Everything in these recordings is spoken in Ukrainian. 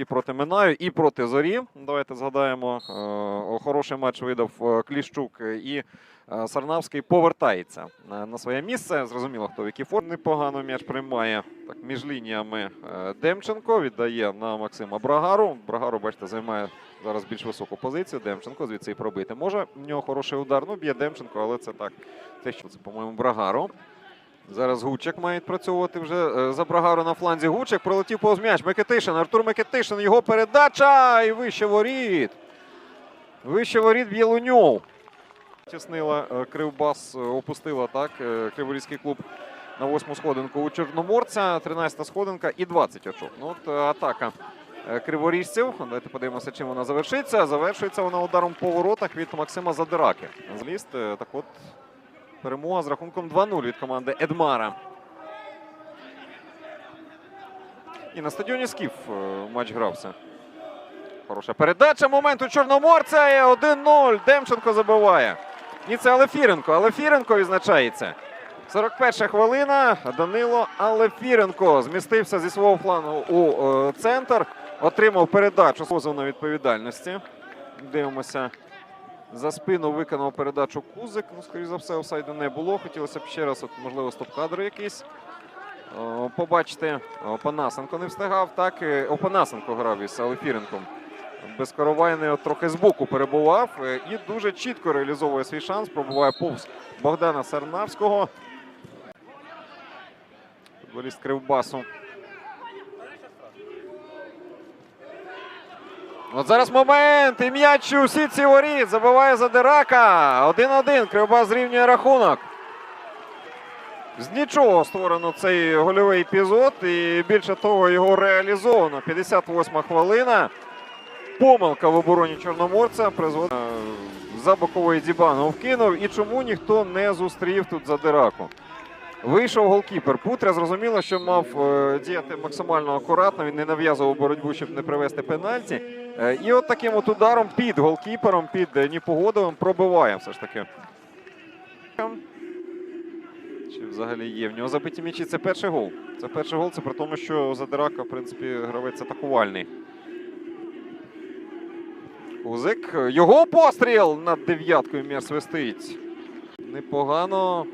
які проти Минаю і проти Зорі. Давайте згадаємо. е, Хороший матч видав е, Кліщук і е, Сарнавський повертається на своє місце. Зрозуміло, хто в якій формі непогано м'яч приймає. Так, між лініями Демченко віддає на Максима Брагару. Брагару, бачите, займає зараз більш високу позицію. Демченко звідси і пробити може. В нього хороший удар. Ну, б'є Демченко, але це так. Те, що це, по-моєму, Брагару. Зараз Гучик має відпрацьовувати вже е, за Брагару на фланзі. Гучик пролетів повз м'яч. Микитишин, Артур Микитишин, його передача і вище воріт. Вище воріт б'є Луньов. Тіснила е, Кривбас, е, опустила так. Криворізький клуб на восьму сходинку у Чорноморця. 13 сходинка і 20 очок. Ну, от атака криворіжців. Давайте подивимося, чим вона завершиться. Завершується вона ударом по воротах від Максима Задираки. Зліст, так от перемога з рахунком 2-0 від команди Едмара. І на стадіоні Скіф е, матч грався. Хороша передача. Момент у Чорноморця. 1-0. Демченко забиває. Ні, це Алефіренко. Алефіренко відзначається. 41 хвилина. Данило Алефіренко змістився зі свого флангу у е, центр. Отримав передачу з позовної відповідальності. Дивимося. За спину виконав передачу Кузик. Ну, скоріш за все, офсайду не було. Хотілося б ще раз, от, можливо, стоп-кадр якийсь. Побачити, Опанасенко не встигав. Так, Опанасенко грав із Алефіренком. Безкоровайний трохи збоку перебував е, і дуже чітко реалізовує свій шанс. Пробуває повз Богдана Сарнавського. Футболіст Кривбасу. От зараз момент. І м'яч у сітці воріт. Забиває Задирака. 1-1. Кривбас зрівнює рахунок. З нічого створено цей гольовий епізод. І більше того, його реалізовано. 58-ма хвилина. Помилка в обороні Чорноморця призводить е, за боковий Дібанов вкинув. І чому ніхто не зустрів тут Задираку? Вийшов голкіпер. Путря зрозуміло, що мав е, діяти максимально акуратно. Він не нав'язував боротьбу, щоб не привести пенальті. Е, і от таким от ударом під голкіпером, під е, Ніпогодовим пробиває все ж таки. Чи взагалі є в нього забиті м'ячі? Це перший гол. Це перший гол, це при тому, що Задирака, в принципі, гравець атакувальний. Кузик. Його постріл над дев'яткою м'яч свистить. Непогано.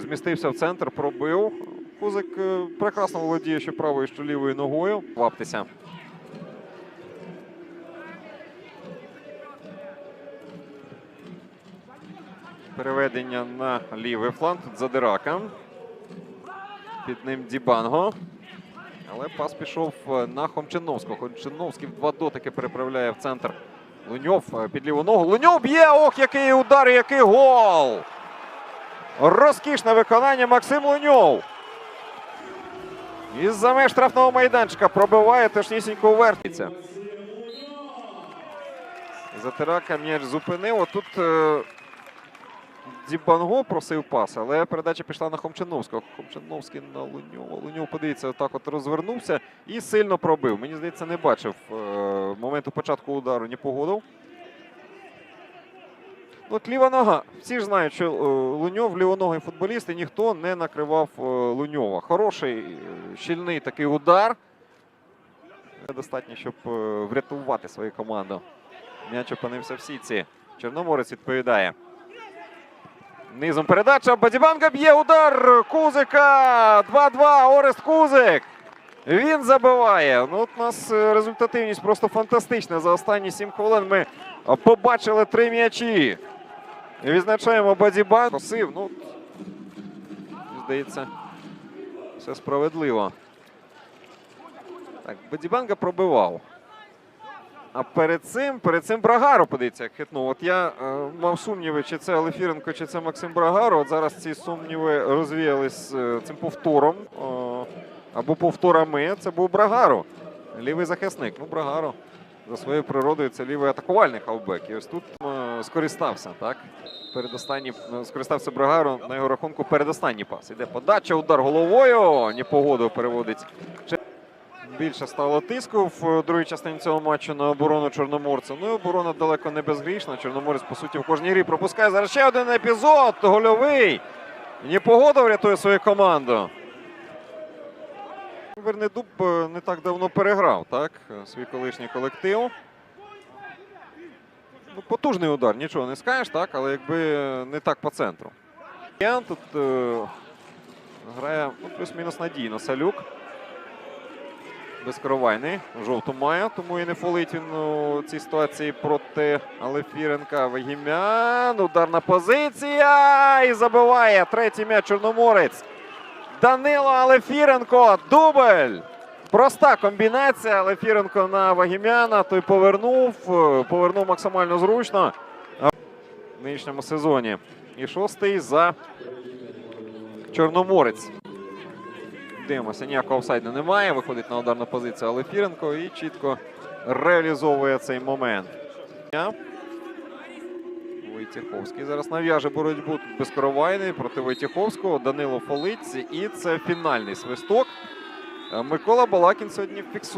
Змістився в центр, пробив. Кузик е, прекрасно володіє що правою, що лівою ногою. Лаптися. Переведення на лівий фланг. Задирака. Під ним Дібанго. Але пас пішов е, на Хомчиновського. Хомчиновський в два дотики переправляє в центр. Луньов е, під ліву ногу. Луньов б'є! Ох, який удар, який гол! Розкішне виконання Максим Луньов. Із-за меж штрафного майданчика пробиває точнісінько вертиться. Затирака м'яч зупинив. Отут е, Дібанго просив пас, але передача пішла на Хомчиновського. Хомчиновський на Луньова. Луньов, подивіться, отак от розвернувся і сильно пробив. Мені здається, не бачив е, моменту початку удару Непогодов. Ну, От ліва нога. Всі ж знають, що е, Луньов лівоногий футболіст і ніхто не накривав е, Луньова. Хороший, е, щільний такий удар. Достатньо, щоб врятувати свою команду. М'яч опинився в сітці. Чорноморець відповідає. Низом передача. Бадібанга б'є удар Кузика. 2-2. Орест Кузик. Він забиває. Ну, от у нас результативність просто фантастична. За останні 7 хвилин ми побачили три м'ячі. Відзначаємо Бадібан. Просив. Ну, здається, все справедливо. Так, Бадібанга пробивав. А перед цим, перед цим Брагаро, подивіться, як хитнув. От я е, мав сумніви, чи це Алефіренко, чи це Максим Брагаро. От зараз ці сумніви розвіялись е, цим повтором. Е, або повторами. Це був Брагаро. Лівий захисник. Ну, Брагаро за своєю природою це лівий атакувальний хавбек. І ось тут е, скористався, так? Передостанній е, скористався Брагаро на його рахунку передостанній пас. Іде подача, удар головою. Непогоду переводить. Більше стало тиску в другій частині цього матчу на оборону Чорноморця. Ну і оборона далеко не безгрішна. Чорноморець, по суті, в кожній грі пропускає. Зараз ще один епізод. Гольовий. Непогода врятує свою команду. Вернедуб е, не так давно переграв, так? е, Свій колишній колектив. Потужний удар, нічого не скажеш, так, але якби не так по центру. Тут е, грає ну, плюс-мінус надійно Салюк. Безкровайний. Жовту має, тому і не фолить він у цій ситуації проти Алефіренка. Вегімян. Ударна позиція. І забиває третій м'яч Чорноморець. Данило Алефіренко. Дубль. Проста комбінація. Алефіренко на Вагімяна. Той повернув. е, Повернув максимально зручно. В нинішньому сезоні. І шостий за Чорноморець. Дивимося, ніякого офсайду немає. Виходить на ударну позицію Алефіренко і чітко реалізовує цей момент. Войтіховський зараз нав'яже боротьбу безкоровайний проти Войтіховського. Данило Фолиць. І це фінальний свисток. Е, Микола Балакін сьогодні фіксує.